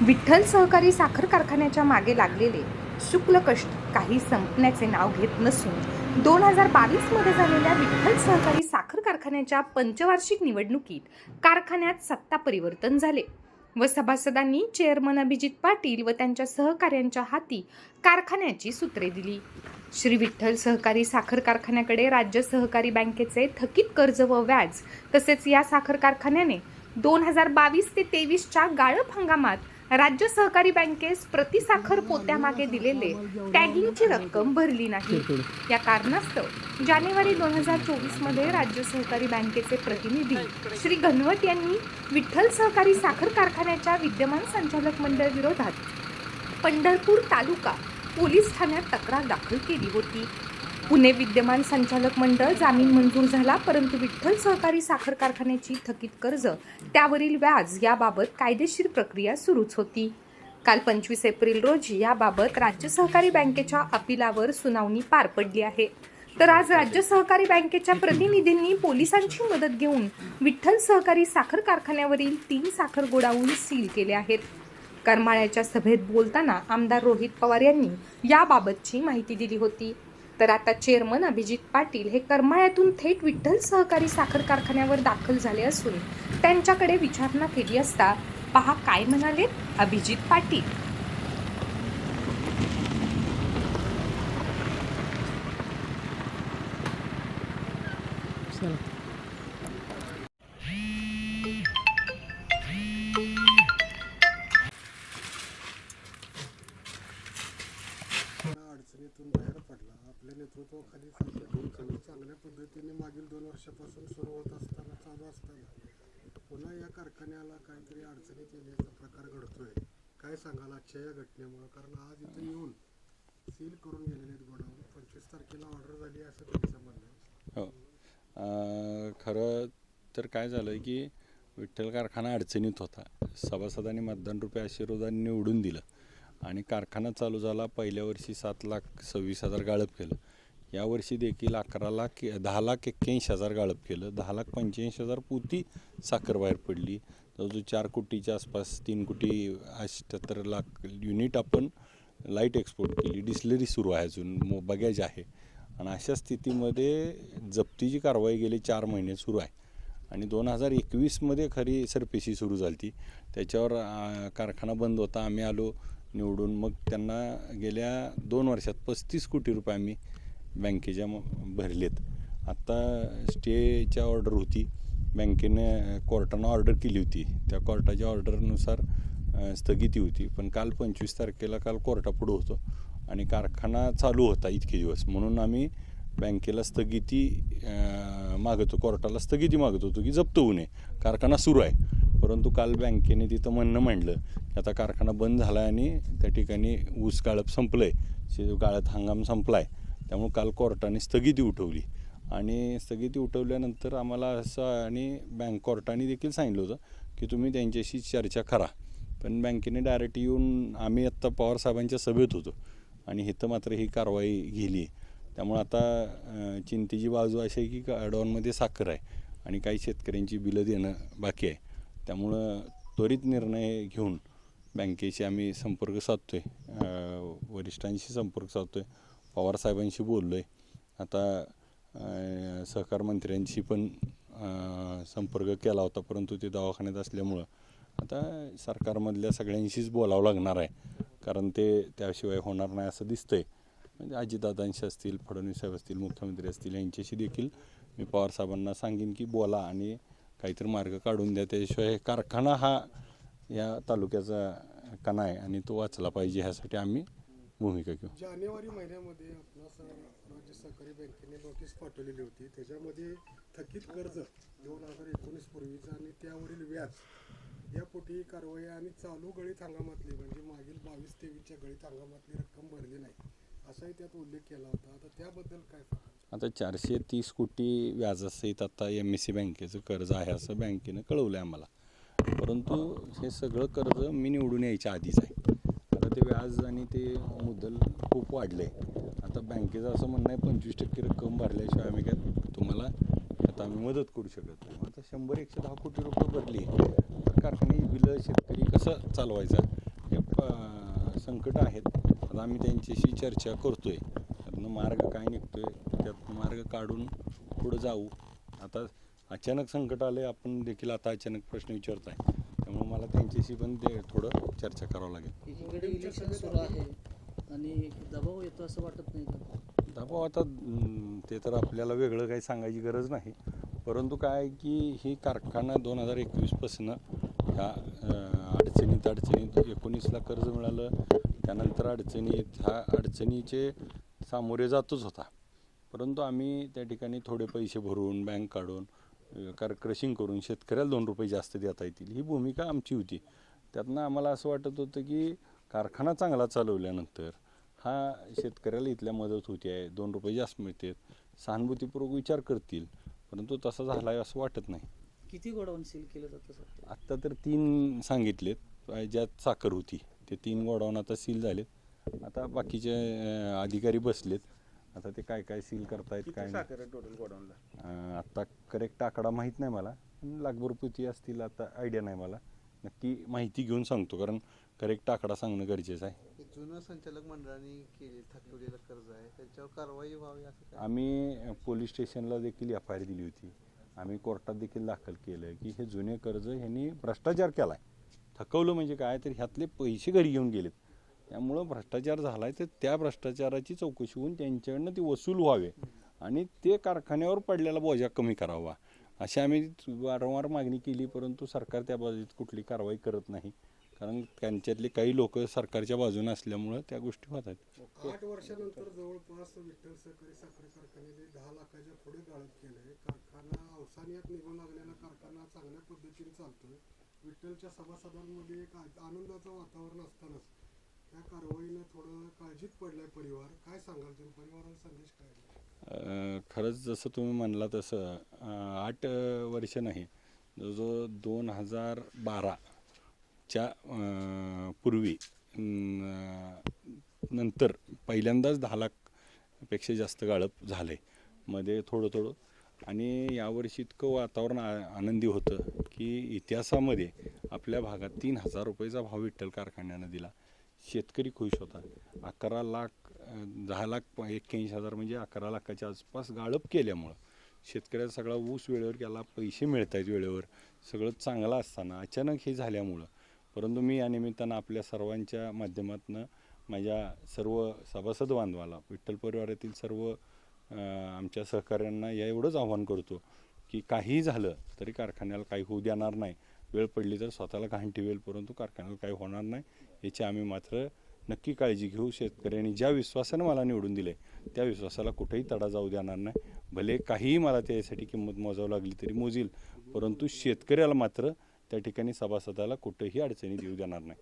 विठ्ठल सहकारी साखर कारखान्याच्या मागे लागलेले शुक्ल कष्ट काही संपण्याचे नाव घेत नसून दोन हजार बावीसमध्ये झालेल्या विठ्ठल सहकारी साखर कारखान्याच्या पंचवार्षिक निवडणुकीत कारखान्यात सत्ता परिवर्तन झाले व सभासदांनी चेअरमन अभिजित पाटील व त्यांच्या सहकाऱ्यांच्या हाती कारखान्याची सूत्रे दिली. श्री विठ्ठल सहकारी साखर कारखान्याकडे राज्य सहकारी बँकेचे थकीत कर्ज व व्याज तसेच या साखर कारखान्याने दोन हजार बावीस ते तेवीसच्या गाळप हंगामात राज्य सहकारी बँकेस प्रतिसाखर पोत्यामागे दिलेले टॅगिंगची रक्कम भरली नाही. या कारणास्तव जानेवारी दोन हजार चोवीसमध्ये राज्य सहकारी बँकेचे प्रतिनिधी श्री घनवट यांनी विठ्ठल सहकारी साखर कारखान्याच्या विद्यमान संचालक मंडळ विरोधात पंढरपूर तालुका पोलीस ठाण्यात तक्रार दाखल केली होती. पुणे विद्यमान संचालक मंडळ जामीन मंजूर झाला परंतु विठ्ठल सहकारी साखर कारखान्याची थकीत कर्ज त्यावरील व्याज याबाबत कायदेशीर प्रक्रिया सुरूच होती. काल पंचवीस एप्रिल रोजी याबाबत राज्य सहकारी बँकेच्या अपिलावर सुनावणी पार पडली आहे. तर आज राज्य सहकारी बँकेच्या प्रतिनिधींनी पोलिसांची मदत घेऊन विठ्ठल सहकारी साखर कारखान्यावरील तीन साखर गोडाऊन सील केले आहेत. करमाळ्याच्या सभेत बोलताना आमदार रोहित पवार यांनी याबाबतची माहिती दिली होती. तर आता चेअरमन अभिजित पाटील हे करमाळ्यातून थेट विठ्ठल सहकारी साखर कारखान्यावर दाखल झाले असून त्यांच्याकडे विचारणा केली असता पहा काय म्हणाले अभिजित पाटील. अडचणीतून बाहेर पडला आपल्या नेतृत्वाखाली सध्या चांगल्या पद्धतीने मागील दोन वर्षापासून सुरू होत असताना चालू असताना पुन्हा या कारखान्याला काहीतरी अडचणीत येण्याचा प्रकार घडतोय. काय सांगाल आजच्या या घटनेमुळं? कारण आज इथं येऊन सील करून गेलेले आहेत गोडाऊन. पंचवीस तारखेला ऑर्डर झाली असं त्यांचं म्हणणं हो. खरं तर काय झालं की विठ्ठल कारखाना अडचणीत होता. सभासदांनी मतदान रुपये आशीर्वादाने निवडून दिलं. आणि कारखाना चालू झाला पहिल्या वर्षी सात लाख सव्वीस हजार गाळप केलं. यावर्षी देखील अकरा लाख दहा लाख एक्क्याऐंशी हजार गाळप केलं. दहा लाख पंच्याऐंशी हजार पोती साखर बाहेर पडली. जवळजवळ चार कोटीच्या आसपास तीन कोटी अठ्ठ्याहत्तर लाख युनिट आपण लाइट एक्सपोर्ट केली. डिस्लरी सुरू आहे अजून मो बगॅज आहे. आणि अशा स्थितीमध्ये जप्तीची कारवाई गेली चार महिने सुरू आहे. आणि दोन हजार एकवीसमध्ये खरी सरपेशी सुरू झाली ती त्याच्यावर कारखाना बंद होता. आम्ही आलो. निवडून मग त्यांना गेल्या दोन वर्षात पस्तीस कोटी रुपये आम्ही बँकेच्या भरलेत. आत्ता स्टेच्या ऑर्डर होती. बँकेने कोर्टानं ऑर्डर केली होती. त्या कोर्टाच्या ऑर्डरनुसार स्थगिती होती. पण काल पंचवीस तारखेला काल कोर्टापुढं होतो आणि कारखाना चालू होता इतके दिवस. म्हणून आम्ही बँकेला स्थगिती मागतो. कोर्टाला स्थगिती मागत होतो की जप्त होऊ नये. कारखाना सुरू आहे. परंतु काल बँकेने तिथं म्हणणं मांडलं की आता कारखाना बंद झाला आहे आणि त्या ठिकाणी ऊस गाळप संपलं आहे गाळत हंगाम संपला आहे त्यामुळे काल कोर्टाने स्थगिती उठवली. आणि स्थगिती उठवल्यानंतर आम्हाला असं आणि बँक कोर्टाने देखील सांगितलं होतं की तुम्ही त्यांच्याशी चर्चा करा. पण बँकेने डायरेक्ट येऊन आम्ही आत्ता पवार साहेबांच्या सभेत होतो. आणि इथं मात्र ही कारवाई गेली त्यामुळे आता चिंतेची बाजू अशी आहे की गाडवांमध्ये साखर आहे आणि काही शेतकऱ्यांची बिलं देणं बाकी आहे. त्यामुळं त्वरित निर्णय घेऊन बँकेशी आम्ही संपर्क साधतो आहे वरिष्ठांशी संपर्क साधतो आहे पवारसाहेबांशी बोललो आहे आता सहकार मंत्र्यांशी पण संपर्क केला होता परंतु ते दवाखान्यात असल्यामुळं आता सरकारमधल्या सगळ्यांशीच बोलावं लागणार आहे. कारण ते त्याशिवाय होणार नाही असं दिसतंय. म्हणजे अजितदादांशी असतील फडणवीस साहेब असतील मुख्यमंत्री असतील यांच्याशी देखील मी पवार साहेबांना सांगेन की बोला आणि काहीतरी मार्ग काढून द्या. त्याशिवाय कारखाना हा या तालुक्याचा कणा आहे आणि तो वाचला पाहिजे ह्यासाठी आम्ही भूमिका घेऊ. जानेवारी महिन्यामध्ये आपणास राज्य सहकारी बँकेने नोटीस पाठवलेली होती. त्याच्यामध्ये थकीत कर्ज दोन हजार एकोणीस पूर्वीचं आणि त्यावरील व्याज या पोटी कारवाई आणि चालू गळीत हंगामातली म्हणजे मागील बावीस तेवीसच्या गळीत हंगामातली रक्कम भरली नाही असाही त्यात उल्लेख केला होता. आता त्याबद्दल काय सांगाल? आता चारशे तीस कोटी व्याजासहित आता एम एस सी बँकेचं कर्ज आहे असं बँकेनं कळवलं आहे आम्हाला. परंतु हे सगळं कर्ज मी निवडून यायच्या आधीच आहे. आता ते व्याज आणि ते मुद्दल खूप वाढलं आहे आता बँकेचं असं म्हणणं आहे पंचवीस टक्के रक्कम भरल्याशिवाय आम्ही काय तुम्हाला आता आम्ही मदत करू शकत नाही. आता शंभर एकशे दहा कोटी रुपये भरली तर कारखाने बिलं शेतकरी कसं चालवायचं? हे संकट आहेत. आता आम्ही त्यांच्याशी चर्चा करतो आहे मार्ग काय निघतो आहे त्यात मार्ग काढून पुढं जाऊ. आता अचानक संकट आले आपण देखील आता अचानक प्रश्न विचारताय. त्यामुळे मला त्यांच्याशी पण ते थोडं चर्चा करावं लागेल. एकीकडे इलेक्शन सुरू आहे आणि दबाव येतो असं वाटत नाही का? दबाव आता ते तर आपल्याला वेगळं काही सांगायची गरज नाही. परंतु काय आहे की ही कारखाना दोन हजार एकवीसपासून ह्या अडचणीत अडचणीत एकोणीसला कर्ज मिळालं. त्यानंतर अडचणीत ह्या अडचणीचे सामोरे जातच होता. परंतु आम्ही त्या ठिकाणी थोडे पैसे भरून बँक काढून कार क्रशिंग करून शेतकऱ्याला दोन रुपये जास्त देता येतील. ही भूमिका आमची होती. त्यातनं आम्हाला असं वाटत होतं की कारखाना चांगला चालवल्यानंतर हा शेतकऱ्याला इथल्या मदत होती आहे दोन रुपये जास्त मिळतात सहानुभूतीपूर्वक विचार करतील परंतु तसं झाला आहे असं वाटत नाही. किती गोडाऊन सील केलं जातं सर? आत्ता तर तीन सांगितलेत. ज्यात साखर होती ते तीन गोडाऊन आता सील झालेत. आता बाकीचे अधिकारी बसलेत. आता ते काय काय सील करतायत काय नाही. टोटल गोडाऊनला? अं, आत्ता करेक्ट आकडा माहीत नाही मला. पण लाखभर पोती असतील आता आयडिया नाही मला. नक्की माहिती घेऊन सांगतो कारण करेक्ट आकडा सांगणं गरजेचं आहे. जुनं संचालक मंडळाने केले थकवलेलं कर्ज आहे. त्याच्यावर कारवाई व्हावी असं काय? आम्ही पोलीस स्टेशनला देखील एफ आय आर दिली होती. आम्ही कोर्टात देखील दाखल केलं की हे जुने कर्ज ह्यांनी भ्रष्टाचार केला आहे थकवलं म्हणजे काय? तर ह्यातले पैसे घरी घेऊन गेलेत. त्यामुळं भ्रष्टाचार झाला आहे तर त्या भ्रष्टाचाराची चौकशी होऊन त्यांच्याकडनं ती वसूल व्हावे. आणि ते कारखान्यावर पडलेला बोजा कमी करावा. अशी आम्ही वारंवार मागणी केली परंतु सरकार त्या बाजूत कुठली कारवाई करत नाही. कारण त्यांच्यातले काही लोक सरकारच्या बाजूने असल्यामुळं त्या गोष्टी होत आहेत. आठ वर्षानंतर जवळपास विठ्ठल सहकारी साखर कारखान्याने दहा लाखाच्या पुढे गाळप केलंय. कारखाना अवसानियात निघून लागलेला कारखाना चांगल्या पद्धतीने चालतोय. विठ्ठलच्या सभासदांमध्ये एक आनंदाचं वातावरण असतानाच त्या कारवाईनं थोडं काळजीत पडलाय परिवार. काय सांगाल तुम्ही? परिवाराला संदेश काय अ, खरंच जसं तुम्ही म्हणला तसं अ, आठ अ, वर्ष नाही जो दोन हजार बाराच्या अ, पूर्वी न- नंतर पहिल्यांदाच दहा लाखपेक्षा जास्त गाळप झालं आहे मध्ये थोडं थोडं. आणि यावर्षी इतकं वातावरण आ आनंदी होतं की इतिहासामध्ये आपल्या भागात तीन हजार रुपयेचा भाव विठ्ठल कारखान्यानं दिला. शेतकरी खुश होता. अकरा लाख दहा लाख एक्क्याऐंशी हजार म्हणजे अकरा लाखाच्या आसपास गाळप केल्यामुळं शेतकऱ्याचा सगळा ऊस वेळेवर गेला पैसे मिळत आहेत वेळेवर. सगळं चांगलं असताना अचानक हे झाल्यामुळं. परंतु मी या निमित्तानं आपल्या सर्वांच्या माध्यमातून माझ्या सर्व सभासद बांधवाला विठ्ठल परिवारातील सर्व आमच्या सहकाऱ्यांना या एवढंच आव्हान करतो की काहीही झालं तरी कारखान्याला काही होऊ देणार नाही. वेळ पडली तर स्वतःला घाण ठेवेल परंतु कारखान्याला काही होणार नाही. याची आम्ही मात्र नक्की काळजी घेऊ. शेतकऱ्यांनी ज्या विश्वासानं मला निवडून दिले त्या विश्वासाला कुठेही तडा जाऊ देणार नाही. भले काहीही मला त्यासाठी किंमत मोजावं लागली तरी मोजील परंतु शेतकऱ्याला मात्र त्या ठिकाणी सभासदाला कुठेही अडचणी देऊ देणार नाही.